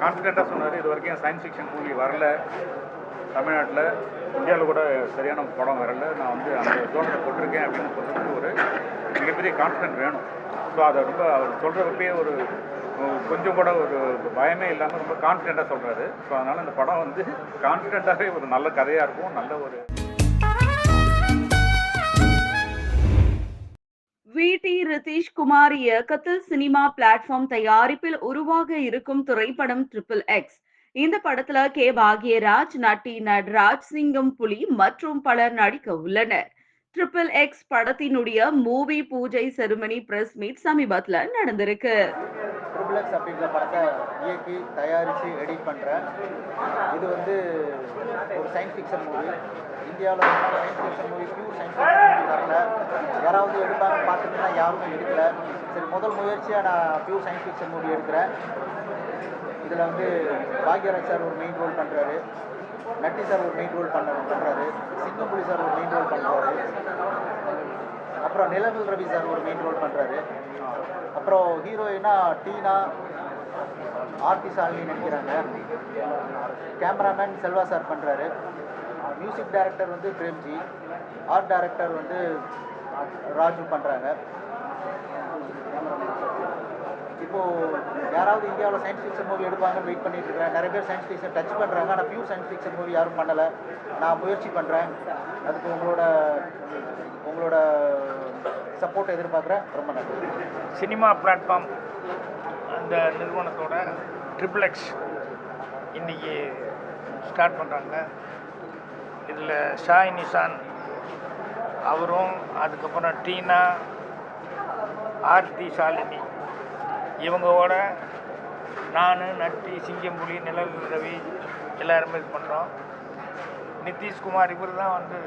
கான்ஃபிடெண்ட்டாக சொன்னார் இது வரைக்கும் சயின்ஸ் ஃபிக்ஷன் மூவி வரல. தமிழ்நாட்டில் இந்தியாவில் கூட சரியான படம் வரல. நான் வந்து அந்த ஜோனில் போட்டிருக்கேன் அப்படின்னு சொல்கிறது ஒரு மிகப்பெரிய கான்ஃபிடென்ட் வேணும். ஸோ அதை ரொம்ப அவர் சொல்கிறப்பே ஒரு கொஞ்சம் கூட ஒரு பயமே இல்லாமல் ரொம்ப கான்ஃபிடெண்ட்டாக சொல்கிறாரு ஸோ அதனால் இந்த படம் வந்து கான்ஃபிடெண்ட்டாகவே ஒரு நல்ல கதையாக இருக்கும் நல்ல ஒரு விடி ரிதீஷ் குமார் இயக்கத்தில் சினிமா பிளாட்ஃபார்ம் தயாரிப்பில் உருவாக இருக்கும் திரைப்படம் ட்ரிபிள் எக்ஸ் இந்த படத்துல கே. பாக்யராஜ் நட்டி நட்ராஜ் சிங்கம் புலி மற்றும் பலர் நடிக்க உள்ளனர். ட்ரிபிள் எக்ஸ் படத்தினுடைய மூவி பூஜை செருமனி பிரஸ் மீட் சமீபத்துல நடந்திருக்கு. ட்ரிபிள்எக்ஸ் அப்படிங்கிற படத்தை இயக்கி தயாரித்து எடிட் பண்ணுறேன் இது வந்து ஒரு சயின்ஸ் ஃபிக்ஷன் மூவி இந்தியாவில் science fiction movie pure science வரல யாராவது எடுப்பாங்க பார்த்துட்டுனா யாருமே எடுக்கல. சரி முதல் முயற்சியாக நான் பியூர் சயின்ஸ் ஃபிக்ஷன் மூவி எடுக்கிறேன். இதில் வந்து பாக்யராஜ் சார் ஒரு மெயின் ரோல் பண்ணுறாரு நட்டி சார் ஒரு மெயின் ரோல் பண்ண பண்ணுறாரு சிங்கப்புலி சார் ஒரு மெயின் ரோல் பண்ணுறாரு அப்புறம் நிலவில் ரவி சார் ஒரு மெயின் ரோல் பண்ணுறாரு அப்புறம் ஹீரோயினா டீனா ஆர்டி சாலினி நடிக்கிறாங்க கேமராமேன் செல்வா சார் பண்ணுறாரு மியூசிக் டைரக்டர் வந்து பிரேம்ஜி ஆர்ட் டைரக்டர் வந்து ராஜு பண்ணுறாங்க இப்போது யாராவது இந்தியாவில் சயின்ஸ் ஃபிக்ஷன் மூவி எடுப்பாங்கன்னு வெயிட் பண்ணிட்டு இருக்கேன் நிறைய பேர் சயின்ஸ் ஃபிக்ஷன் டச் பண்ணுறாங்க ஆனால் பியூர் சயின்ஸ் ஃபிக்ஷன் மூவி யாரும் பண்ணலை. நான் முயற்சி பண்ணுறேன் அதுக்கு உங்களோட உங்களோட சப்போர்ட் எதிர்பார்க்குறேன். ரொம்ப நன்றி. சினிமா பிளாட்ஃபார்ம் அந்த நிறுவனத்தோட ட்ரிபிள் எக்ஸ் இன்றைக்கி ஸ்டார்ட் பண்ணுறாங்க இதில் ஷாய் நிஷான் அவரும் அதுக்கப்புறம் டீனா ஆர்த்தி ஷாலினி. இவங்களோட நான் நட்டி சிங்கம்புலி நிழல் ரவி எல்லாருமே இது பண்ணுறோம் நிதிஷ்குமார் இவர் தான் வந்து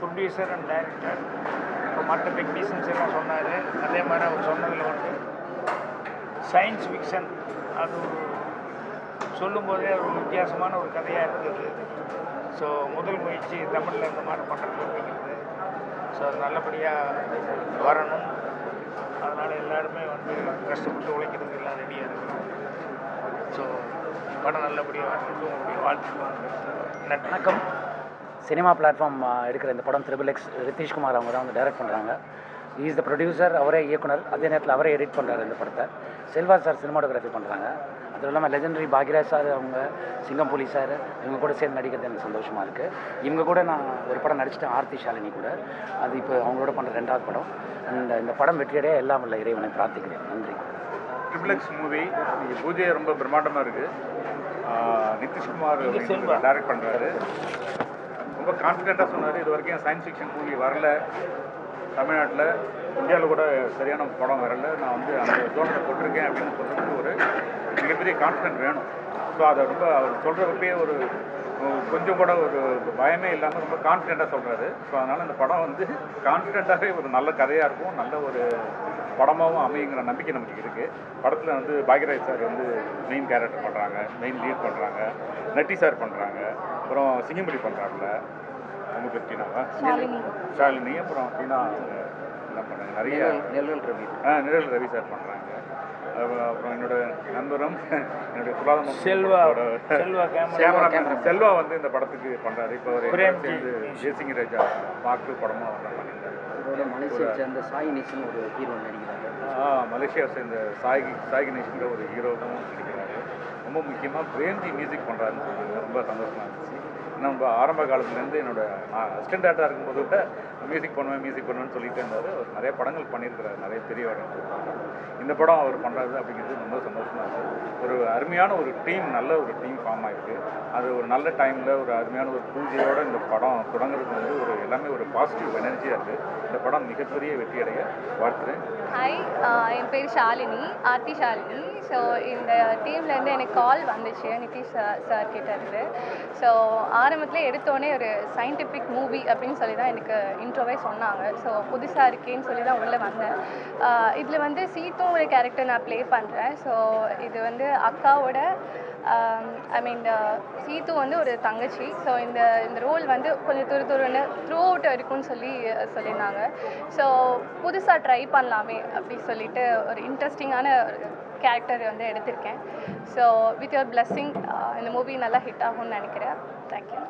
ப்ரொடியூசர் அண்ட் டைரக்டர் இப்போ மற்ற டெக்னீஷியன்ஸ் எல்லாம் சொன்னார். அதே மாதிரி அவர் சொன்னதில் வந்து சயின்ஸ் ஃபிக்ஷன் அது ஒரு சொல்லும்போதே ஒரு வித்தியாசமான ஒரு கதையாக இருக்குது ஸோ முதல் முயற்சி தமிழில் இந்த மாதிரி பண்ணுறது அப்படிங்கிறது ஸோ நல்லபடியாக வரணும். அதனால் எல்லாருமே வந்து கஷ்டப்பட்டு உழைக்கிறதுக்கு எல்லாம் ரெடியாக இருக்கணும். ஸோ படம் நல்லபடியாக வரணும் உங்களுடைய வாழ்த்துக்கள் வணக்கம். சினிமா பிளாட்ஃபார்ம் எடுக்கிற இந்த படம் த்ரிபிள் எக்ஸ் ரித்தீஷ்குமார் அவங்க தான் வந்து டைரக்ட் பண்ணுறாங்க இஸ் த ப்ரொடியூசர் அவரே இயக்குனர். அதே நேரத்தில் அவரே எடிட் பண்ணுறாரு இந்த படத்தை. செல்வா சார் சினிமாட்டோகிராஃபி பண்ணுறாங்க அதுவும் இல்லாமல் லெஜெண்டரி பாக்யராஜ் சார் அவங்க சிங்கம்புலி சார் இவங்க கூட சேர்ந்து நடிக்கிறது எனக்கு சந்தோஷமாக இருக்குது இவங்க கூட நான் ஒரு படம் நடிச்சிட்டேன் ஆர்த்தி ஷாலினி கூட. அது இப்போ அவங்களோட பண்ணுற ரெண்டாவது படம். அந்த இந்த படம் வெற்றியடைய எல்லாம் உள்ள இறைவனை பிரார்த்திக்கிறேன். நன்றி. ட்ரிபிள் எக்ஸ் மூவி பூஜை ரொம்ப பிரம்மாண்டமாக இருக்குது நிதிஷ்குமார். டைரக்ட் பண்ணுறாரு ரொம்ப கான்ஃபிடென்ட்டாக சொன்னார். இது வரைக்கும் சயின்ஸ் ஃபிக்ஷன் மூவி வரல. தமிழ்நாட்டில் இந்தியாவில் கூட சரியான படம் வரல. நான் வந்து அந்த ஜோனில் போட்டிருக்கேன் அப்படின்னு சொல்கிறதுக்கு ஒரு மிகப்பெரிய கான்ஃபிடென்ட் வேணும். ஸோ அதை ரொம்ப அவர் சொல்கிறப்பே ஒரு கொஞ்சம் கூட ஒரு பயமே இல்லாமல் ரொம்ப கான்ஃபிடெண்ட்டாக சொல்கிறாரு ஸோ அதனால் இந்த படம் வந்து கான்ஃபிடெண்ட்டாகவே ஒரு நல்ல கதையாக இருக்கும். நல்ல ஒரு படமாகவும் அமையுங்கிற நம்பிக்கை நமக்கு இருக்குது படத்தில் வந்து பாக்யராஜ் சார் வந்து மெயின் கேரக்டர் பண்ணுறாங்க மெயின் லீட் பண்ணுறாங்க நட்டி சார் பண்ணுறாங்க அப்புறம் சிங்கம்புலி பண்ணுறாப்புல அவங்க பேர் டீனாவா ஷாலினி அப்புறம் டீனா எல்லாம் பண்ணாங்க நிறைய நெல்வல் ரவி. ஆ நிழல் ரவி சார் பண்ணுறாங்க அப்புறம் என்னோட நண்பரும் என்னுடைய துலாதம் செல்வா செல்வா கேமரா கேமரா செல்வா. வந்து இந்த படத்துக்கு பண்ணுறாரு இப்போ பிரேம்ஜி. சேர்ந்து ஜெயசிங் ராஜா பார்த்து படமாக வந்து மலேசியா சேர்ந்த சாய் நேசன் ஒரு ஹீரோ நடிக்கிறாங்க ஆ மலேசியா சேர்ந்த சாய் சாய் கணேஷ்ன்ற ஒரு ஹீரோவும் நடிக்கிறாரு. ரொம்ப முக்கியமாக பிரேம்ஜி மியூசிக் பண்ணுறாருன்னு ரொம்ப சந்தோஷமாக இருந்துச்சு. நம்ம ஆரம்ப காலத்துலேருந்து என்னோட நான் அசிஸ்டன்ட் டேரக்டராக இருக்கும்போது கூட மியூசிக் பண்ணுவேன் மியூசிக் பண்ணுவேன்னு சொல்லிட்டு இருந்தார். அவர் நிறைய படங்கள் பண்ணியிருக்கிறார் நிறைய பெரிய படங்கள் இந்த படம் அவர் பண்ணுறது அப்படிங்கிறது ரொம்ப சந்தோஷமாக இருக்குது ஒரு அருமையான ஒரு டீம் நல்ல ஒரு டீம் ஃபார்ம் ஆகிருக்கு அது ஒரு நல்ல டைமில் ஒரு அருமையான ஒரு பூஜையோட இந்த படம் தொடங்குறது வந்து ஒரு எல்லாமே ஒரு பாசிட்டிவ் எனர்ஜியாக இருக்குது இந்த படம் மிகப்பெரிய வெற்றி அடைய வாழ்த்துறேன் ஹாய் என் பேர் ஷாலினி ஆர்த்தி ஷாலினி. ஸோ இந்த டீம்லேருந்து எனக்கு கால் வந்துச்சு நிதிஷ் சார் சார் கிட்ட ஸோ ஆரம்பத்தில் எடுத்தோடனே ஒரு சயின்டிஃபிக் மூவி அப்படின்னு சொல்லி தான் எனக்கு இன்ட்ரோவே சொன்னாங்க. ஸோ புதுசாக இருக்கேன்னு சொல்லி தான் உள்ளே வந்தேன். இதில் வந்து சீத்தும் ஒரு கேரக்டர் நான் ப்ளே பண்ணுறேன் ஸோ இது வந்து அக்காவோட ஐ மீன் சீத்து வந்து ஒரு தங்கச்சி. ஸோ இந்த இந்த ரோல் வந்து கொஞ்சம் துரு துருன்னு த்ரூ அவுட் இருக்கும்னு சொல்லி சொல்லியிருந்தாங்க. ஸோ புதுசாக ட்ரை பண்ணலாமே அப்படி சொல்லிட்டு ஒரு இன்ட்ரெஸ்டிங்கான ஒரு கேரக்டர் வந்து எடுத்திருக்கேன். ஸோ வித் யுவர் பிளஸ்ஸிங் இந்த மூவி நல்லா ஹிட் ஆகும்னு நினைக்கிறேன். Thank you